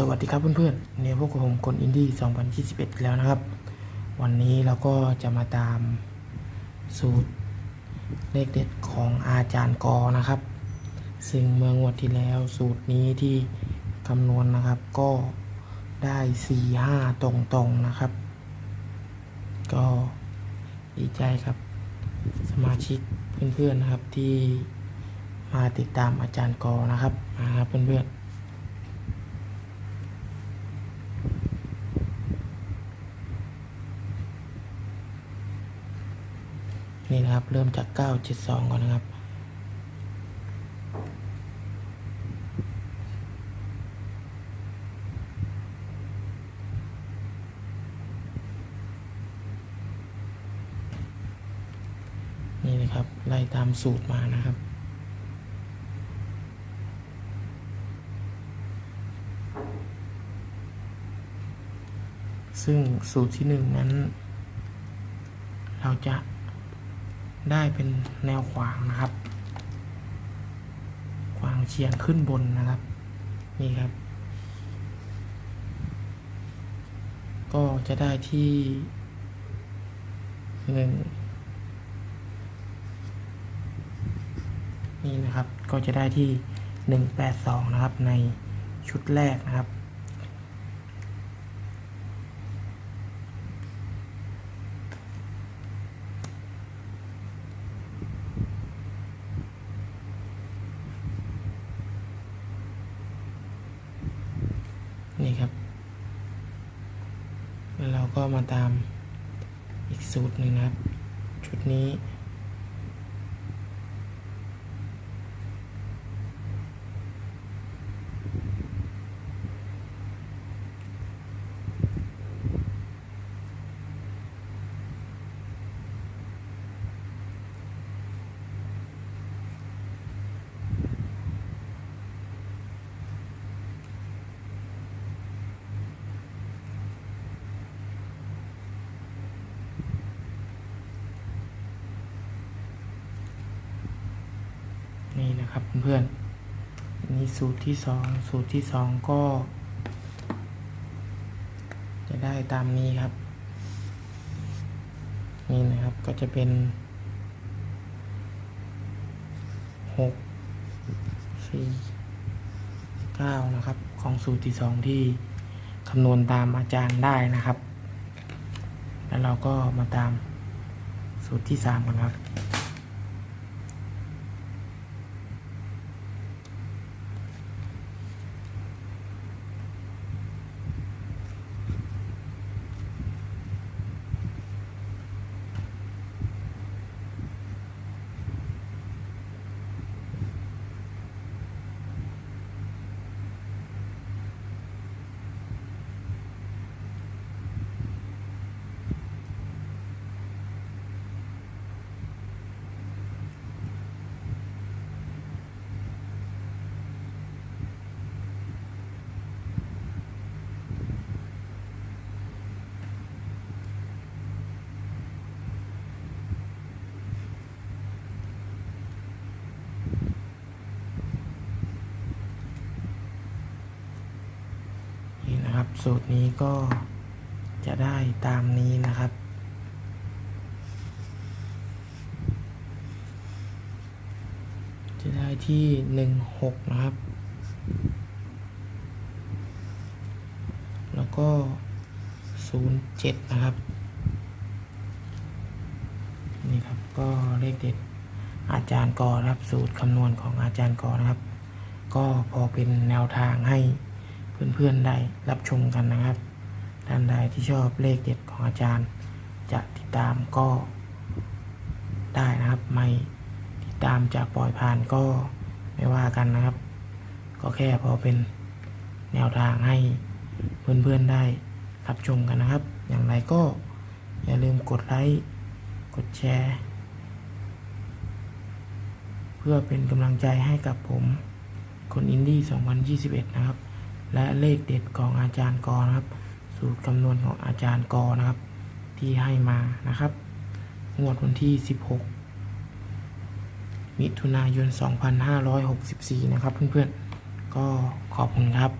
สวัสดีครับเพื่อนๆเนี่ยพวกผมคนอินดี้ 2021 แล้วนะครับ วันนี้เราก็จะมาตามสูตรเลขเด็ดของอาจารย์กอนะครับ ซึ่งเมื่องวดที่แล้วสูตรนี้ที่คำนวณนะครับก็ได้ 4 5 ตรงๆนะครับ ก็ดีใจครับ สมาชิกเพื่อนๆนะครับที่มาติดตามอาจารย์กอนะครับนะครับเพื่อนๆ นี่นะครับ เริ่มจาก 972 ก่อนนะครับ นี่นะครับ ไล่ตามสูตรมานะครับซึ่งสูตรที่หนึ่งนั้น เราจะ ได้เป็นแนวขวางนะครับ ขวางเฉียงขึ้นบนนะครับ นี่ครับ ก็จะได้ที่หนึ่งนี่นะครับก็จะได้ที่หนึ่งแปดสองนะครับในชุดแรกนะครับ ครับ แล้วเราก็มาตามอีกสูตรหนึ่งนะครับ ชุดนี้ นี่นะครับเพื่อนๆนี่สูตรที่สองสูตรที่สองก็ จะได้ตามนี้ครับ นี่นะครับก็จะเป็นหกสี่เก้านะครับ ของสูตรที่สองที่คำนวณตามอาจารย์ได้นะครับ แล้วเราก็มาตามสูตรที่สามกันครับ นะครับ สูตรนี้ก็จะได้ตามนี้นะครับ จะได้ที่หนึ่งหกนะครับ แล้วก็ศูนย์เจ็ดนะครับ นี่ครับก็เลขเด็ดอาจารย์กอครับสูตรคำนวณของอาจารย์กอนะครับ ก็พอเป็นแนวทางให้ เพื่อนๆได้รับชมกันนะครับท่านใดที่ชอบเลขเด็ดของอาจารย์ จะติดตามก็ได้นะครับ ไม่ติดตามจะปล่อยผ่านก็ไม่ว่ากันนะครับ ก็แค่พอเป็นแนวทางให้เพื่อนๆได้รับชมกันนะครับ อย่างไรก็อย่าลืมกดไลค์กดแชร์ เพื่อเป็นกำลังใจให้กับผม คนอินดี้ 2021 นะครับ และเลขเด็ดของอาจารย์กอนะครับ สูตรคำนวณของอาจารย์กอนะครับ ที่ให้มานะครับงวดวันที่ 16 มิถุนายน 2564 นะครับเพื่อนๆ ก็ขอบคุณครับ